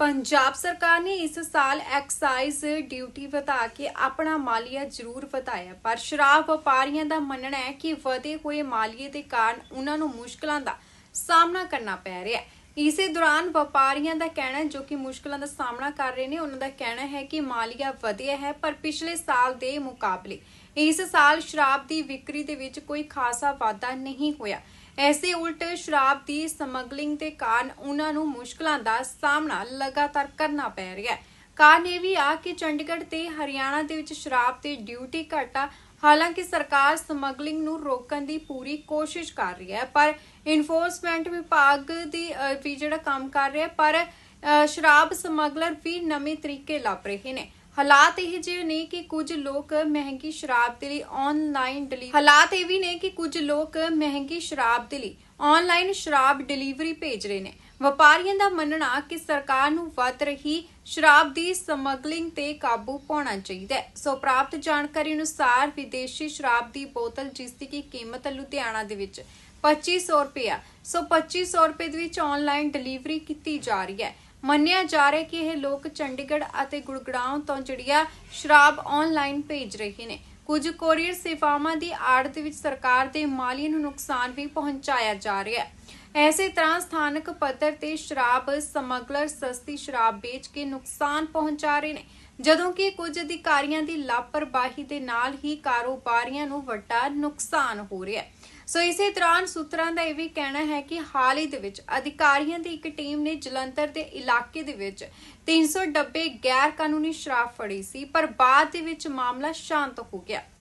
ਪੰਜਾਬ ਸਰਕਾਰ ਨੇ ਇਸ ਸਾਲ ਐਕਸਾਈਜ਼ ਡਿਊਟੀ ਵਧਾ ਕੇ ਆਪਣਾ ਮਾਲੀਆ ਜ਼ਰੂਰ ਵਧਾਇਆ, ਪਰ ਸ਼ਰਾਬ ਵਪਾਰੀਆਂ ਦਾ ਮੰਨਣਾ ਹੈ ਕਿ ਵਧੇ ਹੋਏ ਮਾਲੀਏ ਦੇ ਕਾਰਨ ਉਹਨਾਂ ਨੂੰ ਮੁਸ਼ਕਲਾਂ ਦਾ ਸਾਹਮਣਾ ਕਰਨਾ ਪੈ ਰਿਹਾ ਹੈ। ਇਸੇ ਦੌਰਾਨ ਵਪਾਰੀਆਂ ਦਾ ਕਹਿਣਾ ਹੈ, ਜੋ ਕਿ ਮੁਸ਼ਕਲਾਂ ਦਾ ਸਾਹਮਣਾ ਕਰ ਰਹੇ ਨੇ, ਉਹਨਾਂ ਦਾ ਕਹਿਣਾ ਹੈ ਕਿ ਮਾਲੀਆ ਵਧਿਆ ਹੈ, ਪਰ ਪਿਛਲੇ ਸਾਲ ਦੇ ਮੁਕਾਬਲੇ ਇਸ ਸਾਲ ਸ਼ਰਾਬ ਦੀ ਵਿਕਰੀ ਦੇ ਵਿੱਚ ਕੋਈ ਖਾਸਾ ਵਾਧਾ ਨਹੀਂ ਹੋਇਆ। ਐਸੇ ਉਲਟ ਸ਼ਰਾਬ ਦੀ ਸਮਗਲਿੰਗ ਦੇ ਕਾਰਨ ਉਹਨਾਂ ਨੂੰ ਮੁਸ਼ਕਲਾਂ ਦਾ ਸਾਹਮਣਾ ਲਗਾਤਾਰ ਕਰਨਾ ਪੈ ਰਿਹਾ ਹੈ। ਕਾਰਨ ਇਹ ਵੀ ਆ ਕਿ ਚੰਡੀਗੜ੍ਹ ਤੇ ਹਰਿਆਣਾ ਦੇ ਵਿੱਚ ਸ਼ਰਾਬ ਤੇ ਡਿਊਟੀ ਘਟਾ ਹਾਲਾਂਕਿ ਸਰਕਾਰ ਸਮਗਲਿੰਗ ਨੂੰ ਰੋਕਣ ਦੀ ਪੂਰੀ ਕੋਸ਼ਿਸ਼ ਕਰ ਰਹੀ ਹੈ, ਪਰ ਇਨਫੋਰਸਮੈਂਟ ਵਿਭਾਗ ਦੀ ਵੀ ਜਿਹੜਾ ਕੰਮ ਕਰ ਰਿਹਾ, ਪਰ ਸ਼ਰਾਬ ਸਮਗਲਰ ਵੀ ਨਵੇਂ ਤਰੀਕੇ ਲੱਭ ਰਹੇ ਨੇ। ਹਾਲਾਤ ਇਹ ਜਿਹੇ ਨੇ ਕਿ ਕੁਝ ਲੋਕ ਮਹਿੰਗੀ ਸ਼ਰਾਬ ਦੇ ਲਈ ਆਨਲਾਈਨ ਡਿਲੀਵਰੀ ਹਾਲਾਤ ਇਹ ਵੀ ਨੇ ਕਿ ਕੁਝ ਲੋਕ ਮਹਿੰਗੀ ਸ਼ਰਾਬ ਦੇ ਲਈ ਆਨਲਾਈਨ ਸ਼ਰਾਬ ਡਿਲੀਵਰੀ ਭੇਜ ਰਹੇ ਨੇ। ਵਪਾਰੀਆਂ ਦਾ ਮੰਨਣਾ ਕਿ ਸਰਕਾਰ ਨੂੰ ਵੱਧ ਰਹੀ ਸ਼ਰਾਬ ਦੀ ਸਮਗਲਿੰਗ ਤੇ ਕਾਬੂ ਪਾਉਣਾ ਚਾਹੀਦਾ ਹੈ। ਸੋ ਪ੍ਰਾਪਤ ਜਾਣਕਾਰੀ ਅਨੁਸਾਰ ਵਿਦੇਸ਼ੀ ਸ਼ਰਾਬ ਦੀ ਬੋਤਲ, ਜਿਸ ਦੀ ਕੀ ਕੀਮਤ ਲੁਧਿਆਣਾ ਦੇ ਵਿੱਚ 2500 ਰੁਪਏ ਆ ਸੋ 2500 ਰੁਪਏ ਦੇ ਵਿੱਚ ਆਨਲਾਈਨ ਡਿਲੀਵਰੀ ਕੀਤੀ ਜਾ ਰਹੀ ਹੈ। ਮੰਨਿਆ ਜਾ ਰਿਹਾ ਕਿ ਇਹ ਲੋਕ ਚੰਡੀਗੜ੍ਹ ਅਤੇ ਗੁੜਗੜਾਉਂ ਤੋਂ ਜਿਹੜੀਆਂ ਸ਼ਰਾਬ ਆਨਲਾਈਨ ਭੇਜ ਰਹੇ ਨੇ। ਕੁਝ ਕੋਰੀਅਰ ਸੇਵਾਵਾਂ ਦੀ ਆੜ ਦੇ ਵਿੱਚ ਸਰਕਾਰ ਦੇ ਮਾਲੀ ਨੂੰ ਨੁਕਸਾਨ ਵੀ ਪਹੁੰਚਾਇਆ ਜਾ ਰਿਹਾ ਹੈ। ਐਸੇ ਤਰ੍ਹਾਂ ਸਥਾਨਕ ਪੱਧਰ ਤੇ ਸ਼ਰਾਬ ਸਮਗਲਰ ਸਸਤੀ ਸ਼ਰਾਬ ਵੇਚ ਕੇ ਨੁਕਸਾਨ ਪਹੁੰਚਾ ਰਹੇ ਨੇ, ਜਦੋਂ ਕਿ ਕੁਝ ਅਧਿਕਾਰੀਆਂ ਦੀ ਲਾਪਰਵਾਹੀ ਦੇ ਨਾਲ ਹੀ ਕਾਰੋਬਾਰੀਆਂ ਨੂੰ ਵੱਡਾ ਨੁਕਸਾਨ ਹੋ ਰਿਹਾ ਹੈ। ਸੋ ਇਸੇ ਦੌਰਾਨ ਸੂਤਰਾਂ ਦਾ ਇਹ ਵੀ ਕਹਿਣਾ ਹੈ ਕਿ ਹਾਲ ਹੀ ਦੇ ਵਿੱਚ ਅਧਿਕਾਰੀਆਂ ਦੀ ਇੱਕ ਟੀਮ ਨੇ ਜਲੰਧਰ ਦੇ ਇਲਾਕੇ ਦੇ ਵਿੱਚ 300 ਡੱਬੇ ਗੈਰ ਕਾਨੂੰਨੀ ਸ਼ਰਾਬ ਫੜੀ ਸੀ, ਪਰ ਬਾਅਦ ਦੇ ਵਿੱਚ ਮਾਮਲਾ ਸ਼ਾਂਤ ਹੋ ਗਿਆ।